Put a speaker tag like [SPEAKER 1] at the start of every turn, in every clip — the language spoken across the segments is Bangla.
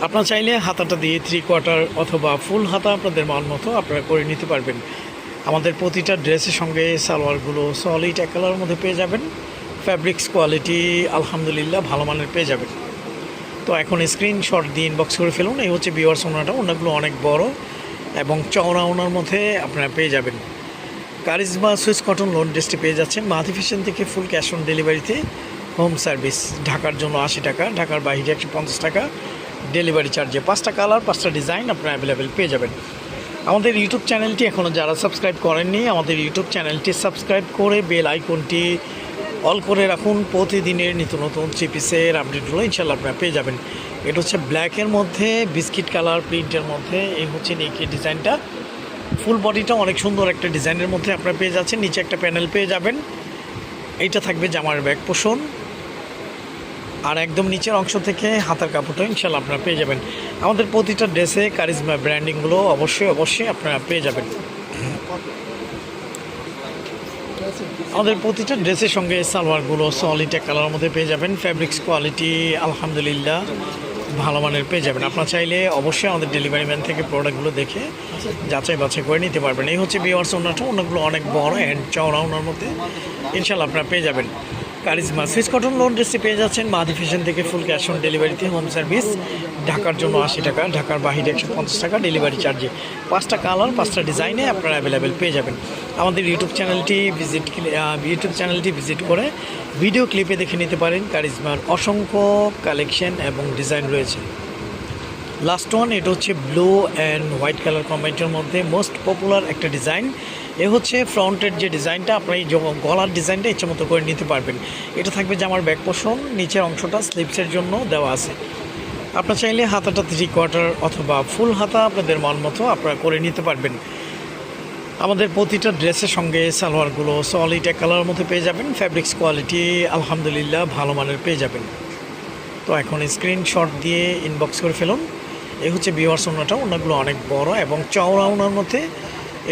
[SPEAKER 1] আপনারা চাইলে হাতাটা দিয়ে থ্রি কোয়ার্টার অথবা ফুল হাতা আপনাদের মান মতো আপনারা করে নিতে পারবেন। আমাদের প্রতিটা ড্রেসের সঙ্গে সালোয়ারগুলো সলিড এক কালার মধ্যে পেয়ে যাবেন। ফ্যাব্রিক্স কোয়ালিটি আলহামদুলিল্লাহ ভালো মানের পেয়ে যাবেন। তো এখন স্ক্রিনশট দিয়ে ইনবক্স করে ফেলুন। এই হচ্ছে বিওয়ার্স ওনাটা। ওনাগুলো অনেক বড় এবং চওড়া ওনার মধ্যে আপনারা পেয়ে যাবেন। কারিজমা সুইস কটন লোন ড্রেসটি পেয়ে যাচ্ছেন। মাহাতি থেকে ফুল ক্যাশ অন ডেলিভারিতে হোম সার্ভিস, ঢাকার জন্য আশি টাকা, ঢাকার বাইরে একশো পঞ্চাশ টাকা, ডেলিভারি চার্জে পাঁচটা কালার, পাঁচটা ডিজাইন আপনারা অ্যাভেলেবেল পেয়ে যাবেন। আমাদের ইউটিউব চ্যানেলটি এখনও যারা সাবস্ক্রাইব করেননি, আমাদের ইউটিউব চ্যানেলটি সাবস্ক্রাইব করে বেল আইকনটি অল করে রাখুন। প্রতিদিনের নিত্য নতুন চিপিসের আপডেটগুলো ইনশাল্লাহ আপনারা পেয়ে যাবেন। এটা হচ্ছে ব্ল্যাকের মধ্যে বিস্কিট কালার প্রিন্টের মধ্যে, এই হচ্ছে নেকি ডিজাইনটা। ফুল বডিটা অনেক সুন্দর একটা ডিজাইনের মধ্যে আপনারা পেয়ে যাচ্ছেন। নিচে একটা প্যানেল পেয়ে যাবেন। এইটা থাকবে জামার ব্যাগ পোষণ। আর একদম নিচের অংশ থেকে হাতার কাপড়টা ইনশাল্লাহ আপনারা পেয়ে যাবেন। আমাদের প্রতিটা ড্রেসে কারিজমা ব্র্যান্ডিংগুলো অবশ্যই অবশ্যই আপনারা পেয়ে যাবেন। আমাদের প্রতিটা ড্রেসের সঙ্গে সালোয়ারগুলো সলিড এক কালারের মধ্যে পেয়ে যাবেন। ফ্যাব্রিক্স কোয়ালিটি আলহামদুলিল্লাহ, ভালো মানের পেয়ে যাবেন। আপনারা চাইলে অবশ্যই আমাদের ডেলিভারি ম্যান থেকে প্রোডাক্টগুলো দেখে যাচাই বাছাই করে নিতে পারবেন। এই হচ্ছে বিওয়ার্স ওনাটা ওনাগুলো অনেক বড় অ্যান্ড চওড়া ওনার মধ্যে। ইনশাল্লাহ আপনারা পেয়ে যাবেন। কারিজমা। সুইস কটন লোন ড্রেসটি পেয়ে যাচ্ছেন মাদি ফ্যাশন থেকে ফুল ক্যাশ অন ডেলিভারিতে হোম সার্ভিস। ঢাকার জন্য আশি টাকা, ঢাকার বাহিরে একশো পঞ্চাশ টাকা ডেলিভারি চার্জে। পাঁচটা কালার, পাঁচটা ডিজাইনে আপনারা অ্যাভেলেবেল পেয়ে যাবেন। আমাদের ইউটিউব চ্যানেলটি ভিজিট ইউটিউব চ্যানেলটি ভিজিট করে ভিডিও ক্লিপে দেখে নিতে পারেন কারিজমার অসংখ্য কালেকশন এবং ডিজাইন রয়েছে। লাস্ট ওয়ান এটা হচ্ছে ব্লু অ্যান্ড হোয়াইট কালার কম্বাইনের মধ্যে মোস্ট পপুলার একটা ডিজাইন এ হচ্ছে ফ্রন্টের যে ডিজাইনটা, আপনার এই গলার ডিজাইনটা ইচ্ছে মতো করে নিতে পারবেন। এটা থাকবে জামার ব্যাক পোষণ নিচের অংশটা স্লিপসের জন্য দেওয়া আছে। আপনার চাইলে হাতাটা থ্রি কোয়ার্টার অথবা ফুল হাতা আপনাদের মন মতো আপনারা করে নিতে পারবেন। আমাদের প্রতিটা ড্রেসের সঙ্গে সালোয়ারগুলো সলিড এক কালারের মধ্যে পেয়ে যাবেন। ফ্যাব্রিক্স কোয়ালিটি আলহামদুলিল্লাহ ভালো মানের পেয়ে যাবেন। তো এখন স্ক্রিনশট দিয়ে ইনবক্স করে ফেলুন। এই হচ্ছে বিওয়ার্স ওনাটা, ওনাগুলো অনেক বড় এবং চওড়া ওনার মধ্যে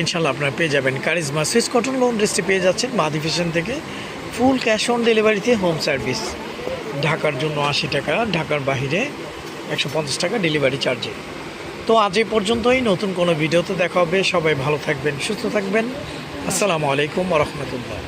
[SPEAKER 1] ইনশাল্লাহ আপনারা পেয়ে যাবেন কারিজমা সুইস কটন লোন ড্রেসটি পেয়ে যাচ্ছেন মাদি ফ্যাশন থেকে ফুল ক্যাশ অন ডেলিভারিতে হোম সার্ভিস। ঢাকার জন্য আশি টাকা, ঢাকার বাহিরে একশো পঞ্চাশ টাকা ডেলিভারি চার্জে। তো আজ এই পর্যন্তই, নতুন কোনো ভিডিওতে দেখা হবে। সবাই ভালো থাকবেন, সুস্থ থাকবেন। আসসালামু আলাইকুম রহমতুল্লাহ।